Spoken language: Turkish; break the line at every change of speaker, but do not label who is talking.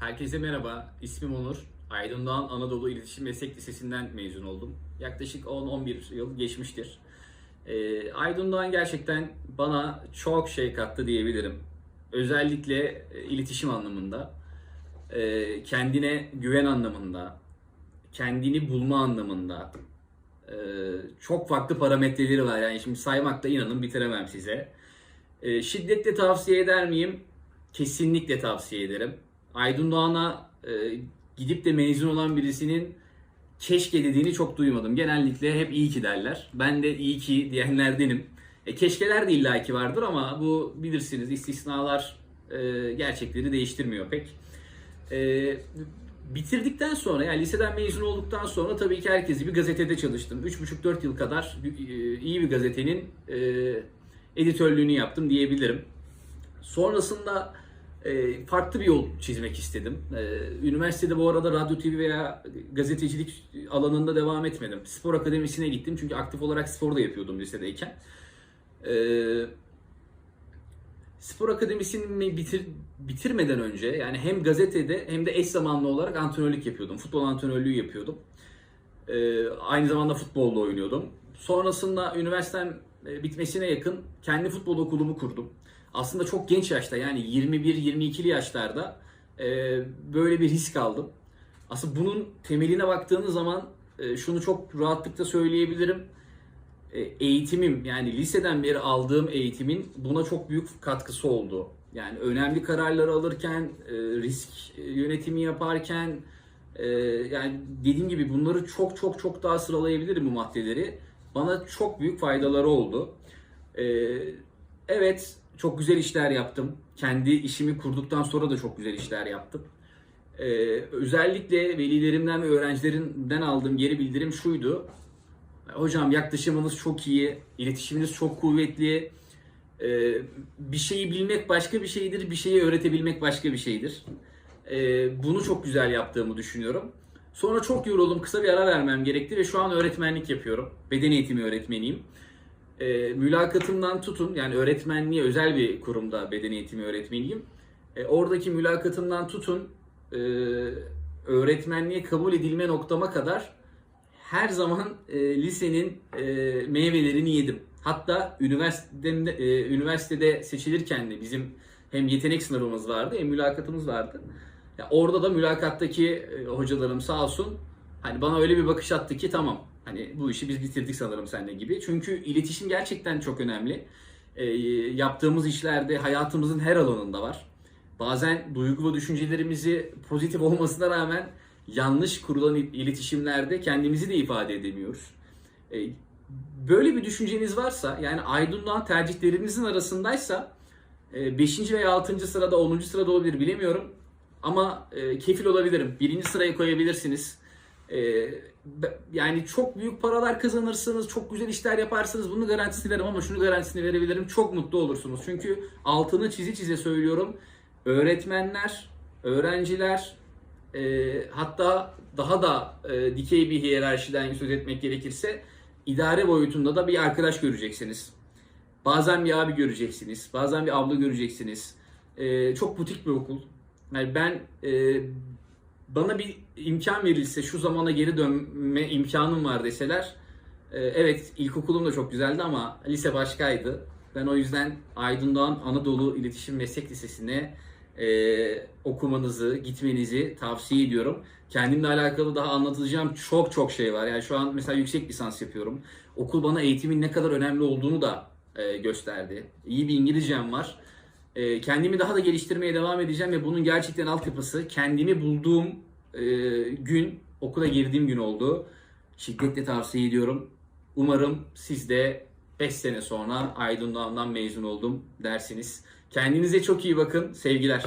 Herkese merhaba, ismim Onur. Aydın Doğan Anadolu İletişim Meslek Lisesi'nden mezun oldum. Yaklaşık 10-11 yıl geçmiştir. Ee, Aydın Doğan gerçekten bana çok şey kattı diyebilirim. Özellikle e, iletişim anlamında, e, kendine güven anlamında, kendini bulma anlamında e, çok farklı parametreleri var. Yani şimdi saymakla inanın bitiremem size. E, şiddetle tavsiye eder miyim? Kesinlikle tavsiye ederim. Aydın Doğan'a e, gidip de mezun olan birisinin keşke dediğini çok duymadım. Genellikle hep iyi ki derler. Ben de iyi ki diyenlerdenim. E, keşkeler de illaki vardır ama bu bilirsiniz istisnalar e, gerçekleri değiştirmiyor pek. E, bitirdikten sonra yani liseden mezun olduktan sonra tabii ki herkesi bir gazetede çalıştım. 3,5-4 yıl kadar e, iyi bir gazetenin e, editörlüğünü yaptım diyebilirim. Sonrasında e, farklı bir yol çizmek istedim. E, üniversitede bu arada radyo, TV veya gazetecilik alanında devam etmedim. Spor akademisine gittim çünkü aktif olarak spor da yapıyordum lisedeyken. E, spor akademisini bitir, bitirmeden önce yani hem gazetede hem de eş zamanlı olarak antrenörlük yapıyordum. Futbol antrenörlüğü yapıyordum. Aynı zamanda futbolda oynuyordum. Sonrasında üniversitem bitmesine yakın kendi futbol okulumu kurdum. Aslında çok genç yaşta yani 21-22'li yaşlarda e, böyle bir risk aldım. Aslında bunun temeline baktığınız zaman e, şunu çok rahatlıkla söyleyebilirim. E, eğitimim yani liseden beri aldığım eğitimin buna çok büyük katkısı oldu. Yani önemli kararlar alırken, e, risk yönetimi yaparken e, yani dediğim gibi bunları çok çok çok daha sıralayabilirim bu maddeleri. Bana çok büyük faydaları oldu. E, evet çok güzel işler yaptım. Kendi işimi kurduktan sonra da çok güzel işler yaptım. Ee, özellikle velilerimden ve öğrencilerimden aldığım geri bildirim şuydu. Hocam yaklaşımınız çok iyi, iletişiminiz çok kuvvetli. Ee, bir şeyi bilmek başka bir şeydir, bir şeyi öğretebilmek başka bir şeydir. Ee, bunu çok güzel yaptığımı düşünüyorum. Sonra çok yoruldum, kısa bir ara vermem gerekti ve şu an öğretmenlik yapıyorum. Beden eğitimi öğretmeniyim e, mülakatımdan tutun yani öğretmenliğe özel bir kurumda beden eğitimi öğretmeniyim. E, oradaki mülakatımdan tutun e, öğretmenliğe kabul edilme noktama kadar her zaman e, lisenin e, meyvelerini yedim. Hatta üniversitede, e, üniversitede seçilirken de bizim hem yetenek sınavımız vardı hem mülakatımız vardı. Ya orada da mülakattaki e, hocalarım sağ olsun hani bana öyle bir bakış attı ki tamam Hani bu işi biz bitirdik sanırım seninle gibi. Çünkü iletişim gerçekten çok önemli. E, yaptığımız işlerde hayatımızın her alanında var. Bazen duygu ve düşüncelerimizi pozitif olmasına rağmen yanlış kurulan iletişimlerde kendimizi de ifade edemiyoruz. E, böyle bir düşünceniz varsa yani aydınlan tercihlerinizin arasındaysa 5. veya 6. sırada 10. sırada olabilir bilemiyorum. Ama e, kefil olabilirim. Birinci sıraya koyabilirsiniz. E, yani çok büyük paralar kazanırsınız, çok güzel işler yaparsınız. Bunu garantisini veririm ama şunu garantisini verebilirim. Çok mutlu olursunuz. Çünkü altını çizi çize söylüyorum. Öğretmenler, öğrenciler, e, hatta daha da e, dikey bir hiyerarşiden söz etmek gerekirse idare boyutunda da bir arkadaş göreceksiniz. Bazen bir abi göreceksiniz, bazen bir abla göreceksiniz. E, çok butik bir okul. Yani ben e, bana bir imkan verilse şu zamana geri dönme imkanım var deseler e, evet ilkokulum da çok güzeldi ama lise başkaydı. Ben o yüzden Aydın Doğan Anadolu İletişim Meslek Lisesi'ne e, okumanızı, gitmenizi tavsiye ediyorum. Kendimle alakalı daha anlatacağım çok çok şey var. Yani şu an mesela yüksek lisans yapıyorum. Okul bana eğitimin ne kadar önemli olduğunu da e, gösterdi. İyi bir İngilizcem var. E, kendimi daha da geliştirmeye devam edeceğim ve bunun gerçekten altyapısı kendimi bulduğum e, gün okula girdiğim gün oldu. Şiddetle tavsiye ediyorum. Umarım siz de 5 sene sonra Aydın Doğan'dan mezun oldum dersiniz. Kendinize çok iyi bakın. Sevgiler.